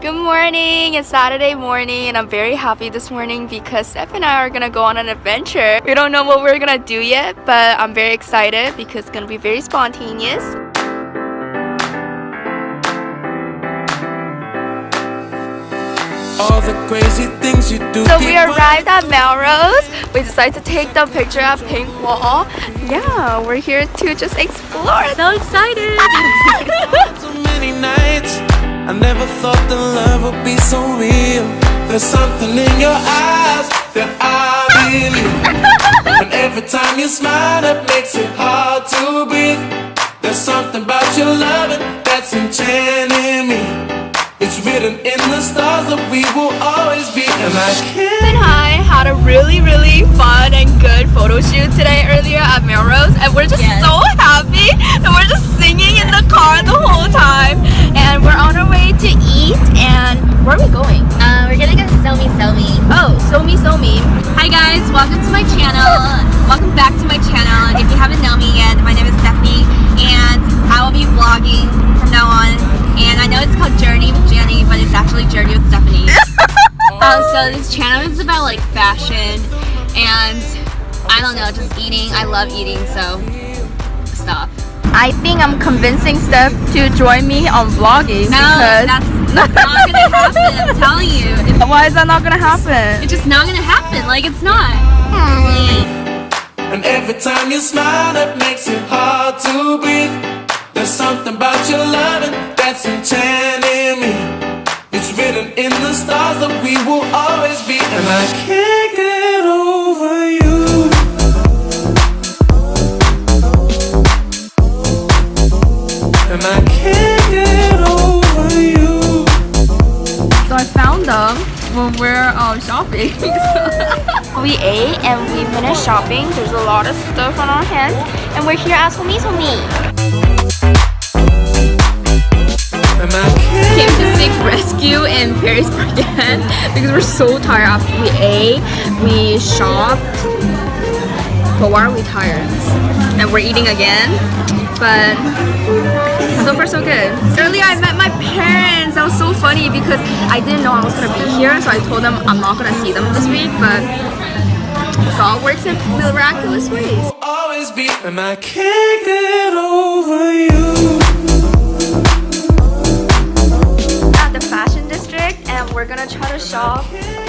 Good morning. It's Saturday morning, and I'm very happy this morning because Steph and I are gonna go on an adventure. We don't know what we're gonna do yet, but I'm very excited because it's gonna be very spontaneous. All the crazy things you do. So we arrived at Melrose. We decided to take the picture at Pink Wall. Yeah, we're here to just explore. So excited! Too. I never thought that love would be so real. There's something in your eyes that I believe. and every time you smile, it makes it hard to breathe. There's something about your loving that's enchanting me. It's written in the stars that we will always be, and I can't. and I had a really, really fun and good photo shoot today earlier at Melrose, and we're just so happy welcome back to my channel. If you haven't known me yet, my name is Stephanie, and I will be vlogging from now on. And I know it's called Journey with Jenny, but it's actually Journey with Stephanie. um, so this channel is about like fashion and I don't know, just eating. I love eating, so stop. I think I'm convincing Steph to join me on vlogging No, because that's not gonna happen. I'm telling you, why is that not gonna happen? it's just not gonna happen. Like it's not. Mm. And every time you smile, it makes it hard to breathe. There's something about your loving that's enchanting me. It's written in the stars that we will always be, and I can't get over you. And I can't get over you. So I found them when we're um, shopping. we ate and we finished shopping. There's a lot of stuff on our hands, and we're here at Somi Somi. And I can't. Came to seek rescue in Paris Baguette because we're so tired after we ate, we shopped, but why are we tired? And we're eating again, but so far so good. Earlier I met my parents. That was so funny because I didn't know I was gonna be here, so I told them I'm not gonna see them this week, but God works in miraculous ways. always be, and I can't get over you. at the fashion district and we're gonna try to shop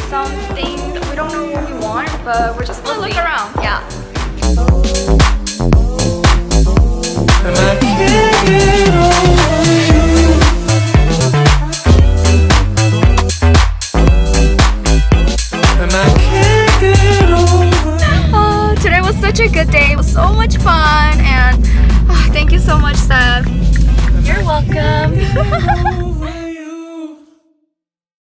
something. we don't know what we want but we're just gonna look around yeah such a good day. It was so much fun and oh, thank you so much, Seth. You're welcome.